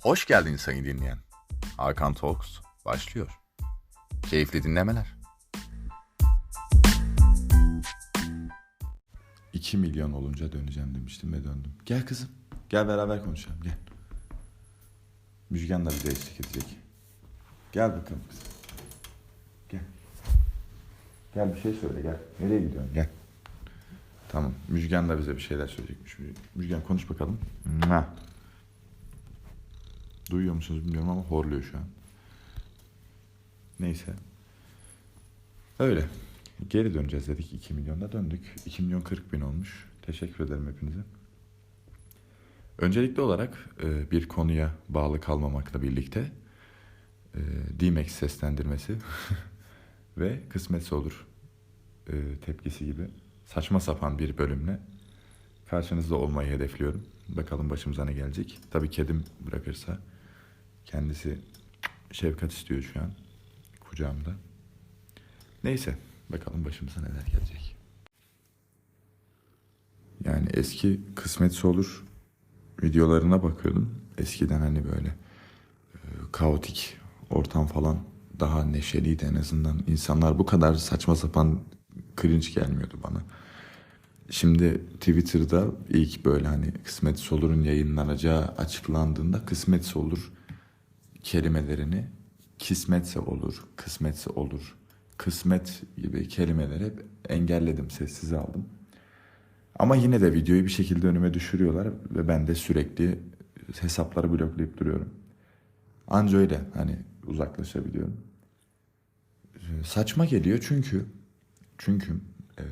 Hoş geldin sayın dinleyen. Hakan Talks başlıyor. Keyifli dinlemeler. 2 milyon olunca döneceğim demiştim ve döndüm. Gel kızım. Gel beraber konuşalım gel. Müjgan da bize eşlik edecek. Gel bakalım kızım. Gel. Gel bir şey söyle gel. Nereye gidiyorsun gel. Tamam. Müjgan da bize bir şeyler söyleyecekmiş. Müjgan konuş bakalım. Mua. Duyuyor musunuz bilmiyorum ama horluyor şu an. Neyse. Öyle. Geri döneceğiz dedik. 2 milyonda döndük. 2 milyon 40 bin olmuş. Teşekkür ederim hepinize. Öncelikli olarak e, bir konuya bağlı kalmamakla birlikte e, D-Max seslendirmesi ve kısmetse olur e, tepkisi gibi saçma sapan bir bölümle karşınızda olmayı hedefliyorum. Bakalım başımıza ne gelecek. Tabii kedim bırakırsa kendisi şefkat istiyor şu an kucağımda. Neyse bakalım başımıza neler gelecek. Yani eski kısmetse olur videolarına bakıyordum. Eskiden hani böyle e, kaotik ortam falan daha neşeliydi en azından. İnsanlar bu kadar saçma sapan cringe gelmiyordu bana. Şimdi Twitter'da ilk böyle hani Kısmet Olur'un yayınlanacağı açıklandığında Kısmet Olur kelimelerini kismetse olur, kısmetse olur, kısmet gibi kelimeleri hep engelledim, sessize aldım. Ama yine de videoyu bir şekilde önüme düşürüyorlar ve ben de sürekli hesapları bloklayıp duruyorum. Anca öyle hani uzaklaşabiliyorum. Ee, Saçma geliyor çünkü çünkü e,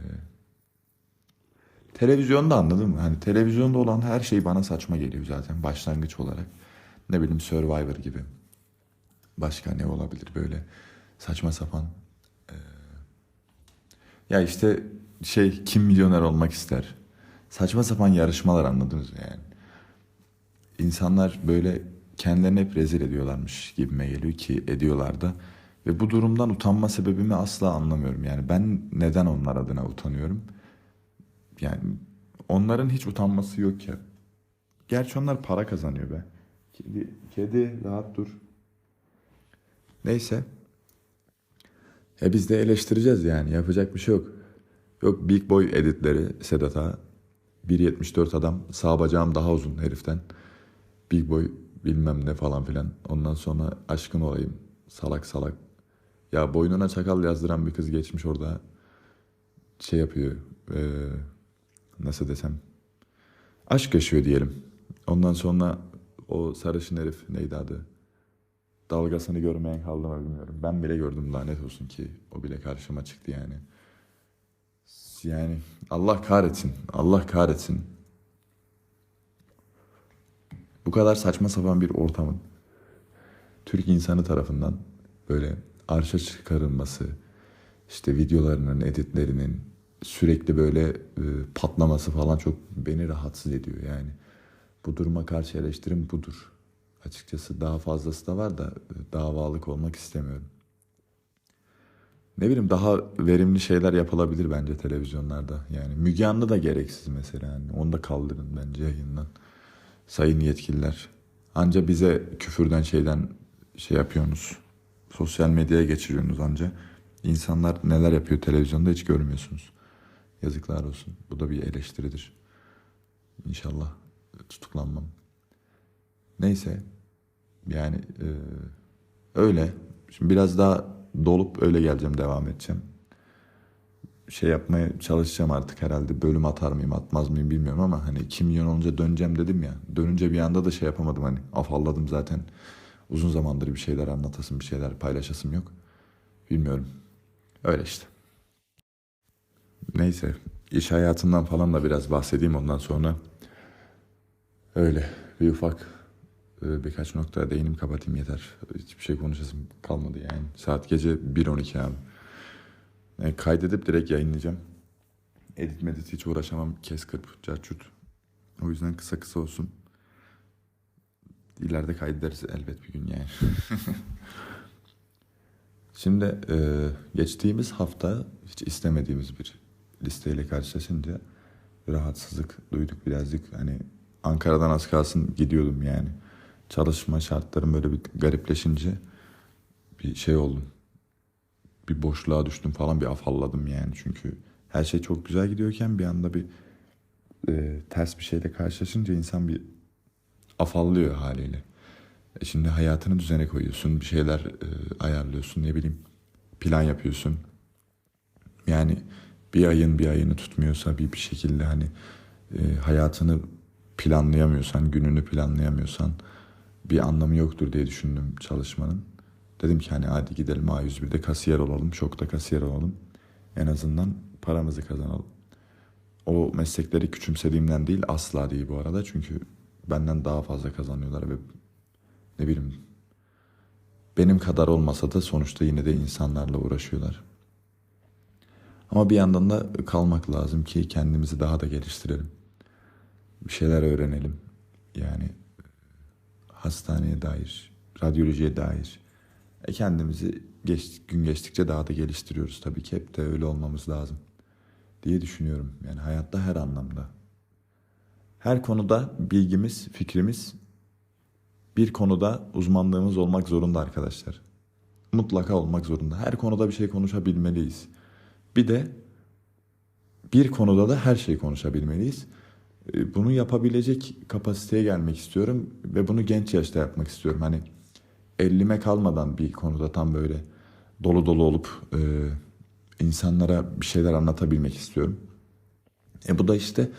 televizyonda anladın mı? Hani televizyonda olan her şey bana saçma geliyor zaten başlangıç olarak. Ne bileyim Survivor gibi. Başka ne olabilir böyle saçma sapan. e, ya işte şey kim milyoner olmak ister? Saçma sapan yarışmalar anladınız mı yani? İnsanlar böyle kendilerini hep rezil ediyorlarmış gibime geliyor ki ediyorlar da. Ve bu durumdan utanma sebebimi asla anlamıyorum. Yani ben neden onlar adına utanıyorum? Yani onların hiç utanması yok ya. Gerçi onlar para kazanıyor be. Kedi, kedi rahat dur. Neyse. E biz de eleştireceğiz yani. Yapacak bir şey yok. Yok Big Boy editleri Sedat'a. 1.74 adam. Sağ bacağım daha uzun heriften. Big Boy bilmem ne falan filan. Ondan sonra aşkın olayım. Salak salak. Ya boynuna çakal yazdıran bir kız geçmiş orada. Şey yapıyor. eee, nasıl desem. Aşk yaşıyor diyelim. Ondan sonra o sarışın herif neydi adı? Dalgasını görmeyen kaldı mı bilmiyorum. Ben bile gördüm lanet olsun ki o bile karşıma çıktı yani. Yani Allah kahretsin. Allah kahretsin. Bu kadar saçma sapan bir ortamın Türk insanı tarafından böyle arşa çıkarılması, işte videolarının, editlerinin sürekli böyle e, patlaması falan çok beni rahatsız ediyor yani. Bu duruma karşı eleştirim budur. Açıkçası daha fazlası da var da e, davalık olmak istemiyorum. Ne bileyim daha verimli şeyler yapılabilir bence televizyonlarda. Yani Müge Anlı da gereksiz mesela. Yani onu da kaldırın bence yayından. Sayın yetkililer. Anca bize küfürden şeyden şey yapıyorsunuz. Sosyal medyaya geçiriyorsunuz anca. İnsanlar neler yapıyor televizyonda hiç görmüyorsunuz. Yazıklar olsun. Bu da bir eleştiridir. İnşallah tutuklanmam. Neyse. Yani e, öyle. Şimdi biraz daha dolup öyle geleceğim, devam edeceğim. Şey yapmaya çalışacağım artık herhalde. Bölüm atar mıyım, atmaz mıyım bilmiyorum ama hani 2 milyon olunca döneceğim dedim ya. Dönünce bir anda da şey yapamadım hani. Afalladım zaten. Uzun zamandır bir şeyler anlatasım, bir şeyler paylaşasım yok. Bilmiyorum. Öyle işte. Neyse. iş hayatından falan da biraz bahsedeyim ondan sonra. Öyle. Bir ufak birkaç noktaya değinim kapatayım yeter. Hiçbir şey konuşasım kalmadı yani. Saat gece 1.12 abi. Yani kaydedip direkt yayınlayacağım. Edit medit hiç uğraşamam. Kes kırp, carçurt. O yüzden kısa kısa olsun. İleride kaydederiz elbet bir gün yani. Şimdi e, geçtiğimiz hafta hiç istemediğimiz bir listeyle karşılaşınca rahatsızlık duyduk birazcık. Hani Ankara'dan az kalsın gidiyordum yani. Çalışma şartlarım böyle bir garipleşince bir şey oldum. Bir boşluğa düştüm falan bir afalladım yani. Çünkü her şey çok güzel gidiyorken bir anda bir e, ters bir şeyle karşılaşınca insan bir afallıyor haliyle. E şimdi hayatını düzene koyuyorsun, bir şeyler e, ayarlıyorsun, ne bileyim plan yapıyorsun. Yani bir ayın bir ayını tutmuyorsa bir bir şekilde hani e, hayatını planlayamıyorsan, gününü planlayamıyorsan bir anlamı yoktur diye düşündüm çalışmanın. Dedim ki hani hadi gidelim A101'de kasiyer olalım, şokta kasiyer olalım. En azından paramızı kazanalım. O meslekleri küçümsediğimden değil asla değil bu arada. Çünkü benden daha fazla kazanıyorlar ve ne bileyim benim kadar olmasa da sonuçta yine de insanlarla uğraşıyorlar. Ama bir yandan da kalmak lazım ki kendimizi daha da geliştirelim. Bir şeyler öğrenelim. Yani hastaneye dair, radyolojiye dair. E kendimizi geç, gün geçtikçe daha da geliştiriyoruz tabii ki. Hep de öyle olmamız lazım diye düşünüyorum. Yani hayatta her anlamda. Her konuda bilgimiz, fikrimiz bir konuda uzmanlığımız olmak zorunda arkadaşlar. Mutlaka olmak zorunda. Her konuda bir şey konuşabilmeliyiz. Bir de bir konuda da her şeyi konuşabilmeliyiz. E, Bunu yapabilecek kapasiteye gelmek istiyorum ve bunu genç yaşta yapmak istiyorum. Hani 50'me kalmadan bir konuda tam böyle dolu dolu olup e, insanlara bir şeyler anlatabilmek istiyorum. E bu da işte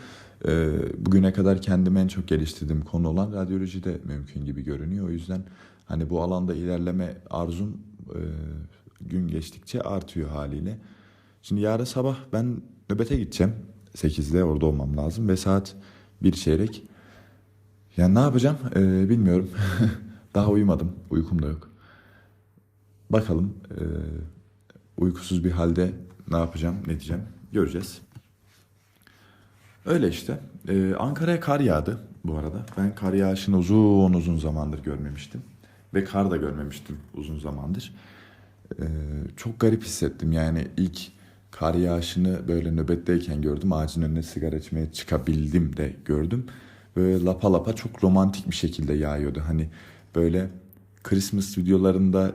e, bugüne kadar kendimi en çok geliştirdiğim konu olan radyoloji de mümkün gibi görünüyor. O yüzden hani bu alanda ilerleme arzum e, gün geçtikçe artıyor haliyle. Şimdi yarın sabah ben nöbete gideceğim. 8'de orada olmam lazım ve saat bir çeyrek. Yani ne yapacağım e, bilmiyorum. Daha uyumadım. Uykum da yok. Bakalım e, uykusuz bir halde ne yapacağım, ne diyeceğim göreceğiz. Öyle işte. Ee, Ankara'ya kar yağdı bu arada. Ben kar yağışını uzun uzun zamandır görmemiştim. Ve kar da görmemiştim uzun zamandır. Ee, çok garip hissettim yani ilk kar yağışını böyle nöbetteyken gördüm. Ağacın önüne sigara içmeye çıkabildim de gördüm. Böyle lapa lapa çok romantik bir şekilde yağıyordu. Hani böyle Christmas videolarında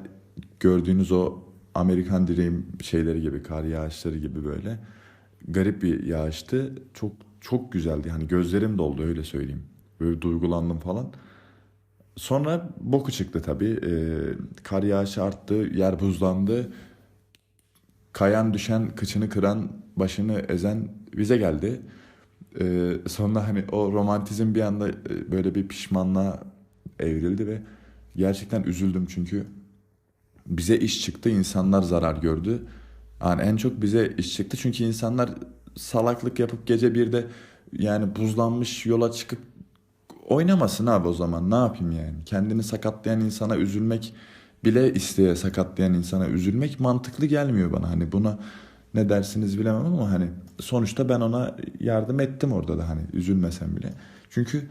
gördüğünüz o Amerikan Dream şeyleri gibi, kar yağışları gibi böyle garip bir yağıştı. Çok çok güzeldi. Hani gözlerim doldu öyle söyleyeyim. Böyle duygulandım falan. Sonra boku çıktı tabii. Ee, kar yağışı arttı, yer buzlandı. Kayan düşen, kıçını kıran, başını ezen bize geldi. Ee, sonra hani o romantizm bir anda e, böyle bir pişmanlığa evrildi ve gerçekten üzüldüm çünkü bize iş çıktı, insanlar zarar gördü. Yani en çok bize iş çıktı çünkü insanlar salaklık yapıp gece birde yani buzlanmış yola çıkıp oynamasın abi o zaman ne yapayım yani. Kendini sakatlayan insana üzülmek bile isteye sakatlayan insana üzülmek mantıklı gelmiyor bana. Hani buna ne dersiniz bilemem ama hani sonuçta ben ona yardım ettim orada da hani üzülmesem bile. Çünkü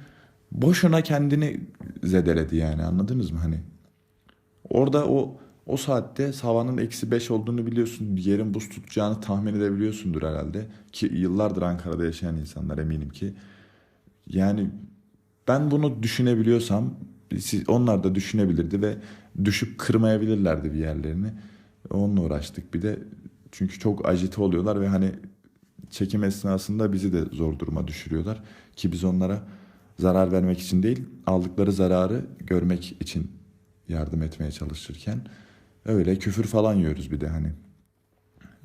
boşuna kendini zedeledi yani anladınız mı hani. Orada o o saatte havanın eksi 5 olduğunu biliyorsun. Yerin buz tutacağını tahmin edebiliyorsundur herhalde. Ki yıllardır Ankara'da yaşayan insanlar eminim ki. Yani ben bunu düşünebiliyorsam siz, onlar da düşünebilirdi ve düşüp kırmayabilirlerdi bir yerlerini. Onunla uğraştık bir de. Çünkü çok ajite oluyorlar ve hani çekim esnasında bizi de zor duruma düşürüyorlar. Ki biz onlara zarar vermek için değil, aldıkları zararı görmek için yardım etmeye çalışırken öyle küfür falan yiyoruz bir de hani.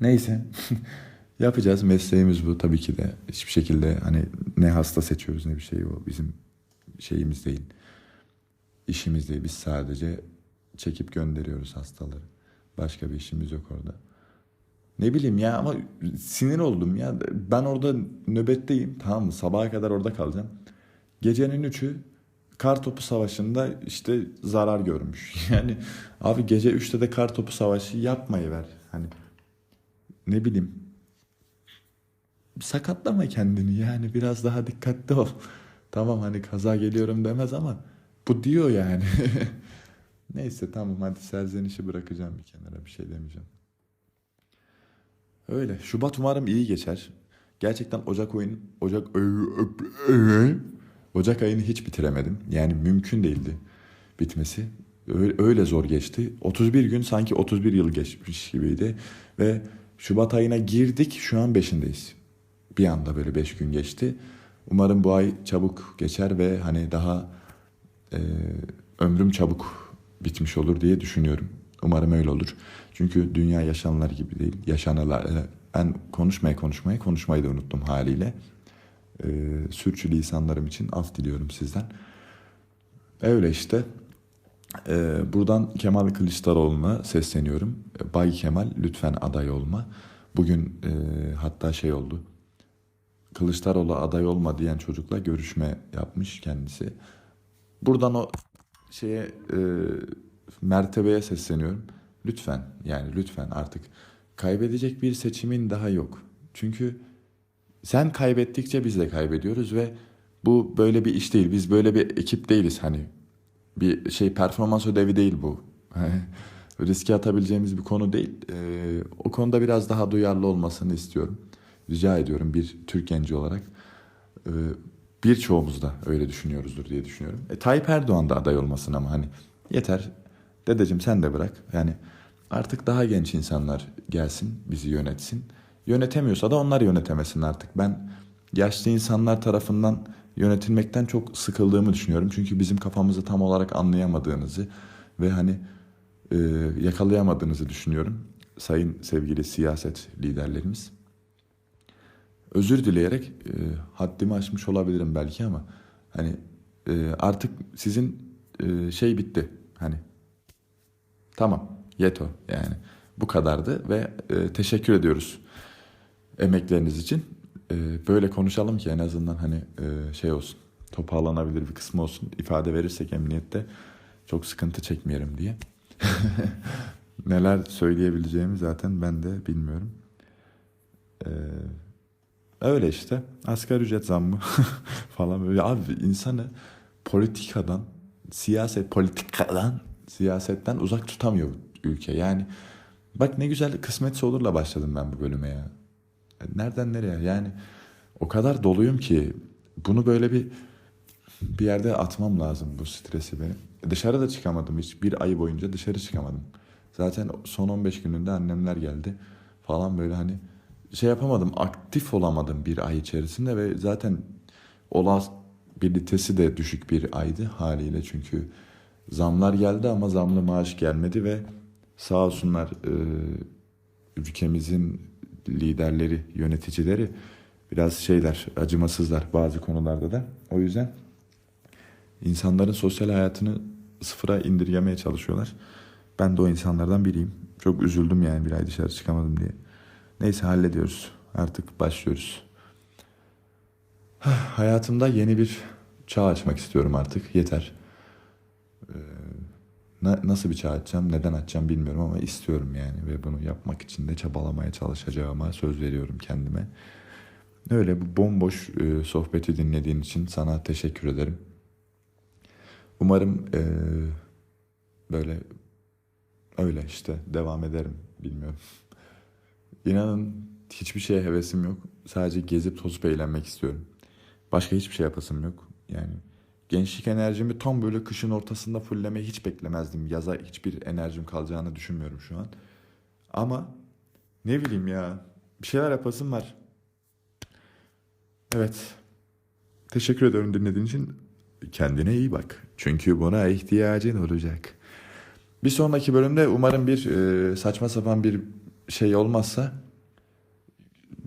Neyse yapacağız mesleğimiz bu tabii ki de hiçbir şekilde hani ne hasta seçiyoruz ne bir şey o bizim şeyimiz değil. İşimiz değil biz sadece çekip gönderiyoruz hastaları. Başka bir işimiz yok orada. Ne bileyim ya ama sinir oldum ya. Ben orada nöbetteyim tamam mı? Sabaha kadar orada kalacağım. Gecenin üçü kar topu savaşında işte zarar görmüş. Yani abi gece 3'te de kar topu savaşı yapmayı ver. Hani ne bileyim sakatlama kendini yani biraz daha dikkatli ol. Tamam hani kaza geliyorum demez ama bu diyor yani. Neyse tamam hadi serzenişi bırakacağım bir kenara bir şey demeyeceğim. Öyle. Şubat umarım iyi geçer. Gerçekten Ocak oyun Ocak Ocak ayını hiç bitiremedim. Yani mümkün değildi. bitmesi. Öyle, öyle zor geçti. 31 gün sanki 31 yıl geçmiş gibiydi. Ve Şubat ayına girdik şu an 5'indeyiz. Bir anda böyle 5 gün geçti. Umarım bu ay çabuk geçer ve hani daha e, ömrüm çabuk bitmiş olur diye düşünüyorum. Umarım öyle olur. Çünkü dünya yaşananlar gibi değil. Yaşanılar. e, Ben konuşmaya konuşmaya konuşmayı da unuttum haliyle. E, sürçülisanlarım için af diliyorum sizden. Öyle işte. E, buradan Kemal Kılıçdaroğlu'na sesleniyorum. Bay Kemal lütfen aday olma. Bugün e, hatta şey oldu. Kılıçdaroğlu aday olma diyen çocukla görüşme yapmış kendisi. Buradan o şeye e, mertebeye sesleniyorum. Lütfen yani lütfen artık kaybedecek bir seçimin daha yok. Çünkü sen kaybettikçe biz de kaybediyoruz ve bu böyle bir iş değil. Biz böyle bir ekip değiliz hani. Bir şey performans ödevi değil bu. Riske atabileceğimiz bir konu değil. Ee, o konuda biraz daha duyarlı olmasını istiyorum. Rica ediyorum bir Türk genci olarak. Ee, birçoğumuz da öyle düşünüyoruzdur diye düşünüyorum. E, Tayyip Erdoğan da aday olmasın ama hani yeter. Dedeciğim sen de bırak. Yani artık daha genç insanlar gelsin bizi yönetsin. Yönetemiyorsa da onlar yönetemesin artık. Ben yaşlı insanlar tarafından yönetilmekten çok sıkıldığımı düşünüyorum. Çünkü bizim kafamızı tam olarak anlayamadığınızı ve hani e, yakalayamadığınızı düşünüyorum. Sayın sevgili siyaset liderlerimiz. Özür dileyerek e, haddimi aşmış olabilirim belki ama hani e, artık sizin e, şey bitti. Hani tamam yeto yani bu kadardı ve e, teşekkür ediyoruz emekleriniz için. E, böyle konuşalım ki en azından hani e, şey olsun toparlanabilir bir kısmı olsun ifade verirsek emniyette çok sıkıntı çekmeyelim diye. Neler söyleyebileceğimi zaten ben de bilmiyorum. Öyle işte. Asgari ücret zammı falan böyle. Abi insanı politikadan, siyaset politikadan, siyasetten uzak tutamıyor ülke. Yani bak ne güzel kısmetse olurla başladım ben bu bölüme ya. Nereden nereye? Yani o kadar doluyum ki bunu böyle bir bir yerde atmam lazım bu stresi benim. Dışarı da çıkamadım hiç. Bir ay boyunca dışarı çıkamadım. Zaten son 15 gününde annemler geldi falan böyle hani şey yapamadım. Aktif olamadım bir ay içerisinde ve zaten olabilitesi de düşük bir aydı haliyle çünkü zamlar geldi ama zamlı maaş gelmedi ve sağ olsunlar e, ülkemizin liderleri, yöneticileri biraz şeyler, acımasızlar bazı konularda da. O yüzden insanların sosyal hayatını sıfıra indirgemeye çalışıyorlar. Ben de o insanlardan biriyim. Çok üzüldüm yani bir ay dışarı çıkamadım diye. Neyse hallediyoruz. Artık başlıyoruz. Hayatımda yeni bir çağ açmak istiyorum artık. Yeter. Ee, na- nasıl bir çağ açacağım, neden açacağım bilmiyorum ama istiyorum yani. Ve bunu yapmak için de çabalamaya çalışacağıma söz veriyorum kendime. Öyle bu bomboş e, sohbeti dinlediğin için sana teşekkür ederim. Umarım e, böyle öyle işte devam ederim bilmiyorum. İnanın hiçbir şeye hevesim yok. Sadece gezip tozup eğlenmek istiyorum. Başka hiçbir şey yapasım yok. Yani gençlik enerjimi tam böyle kışın ortasında fulllemeyi hiç beklemezdim. Yaza hiçbir enerjim kalacağını düşünmüyorum şu an. Ama ne bileyim ya bir şeyler yapasım var. Evet. Teşekkür ederim dinlediğin için. Kendine iyi bak. Çünkü buna ihtiyacın olacak. Bir sonraki bölümde umarım bir e, saçma sapan bir şey olmazsa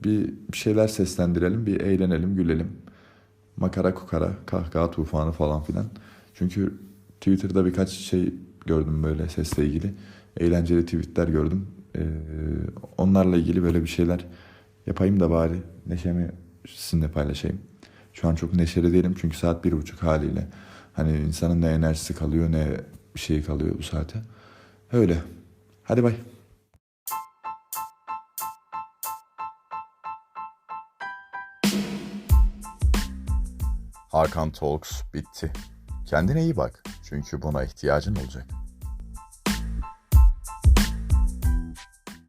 bir, şeyler seslendirelim, bir eğlenelim, gülelim. Makara kukara, kahkaha tufanı falan filan. Çünkü Twitter'da birkaç şey gördüm böyle sesle ilgili. Eğlenceli tweetler gördüm. Ee, onlarla ilgili böyle bir şeyler yapayım da bari neşemi sizinle paylaşayım. Şu an çok neşeli değilim çünkü saat bir buçuk haliyle. Hani insanın ne enerjisi kalıyor ne bir şey kalıyor bu saate. Öyle. Hadi bay. Hakan Talks bitti. Kendine iyi bak. Çünkü buna ihtiyacın olacak.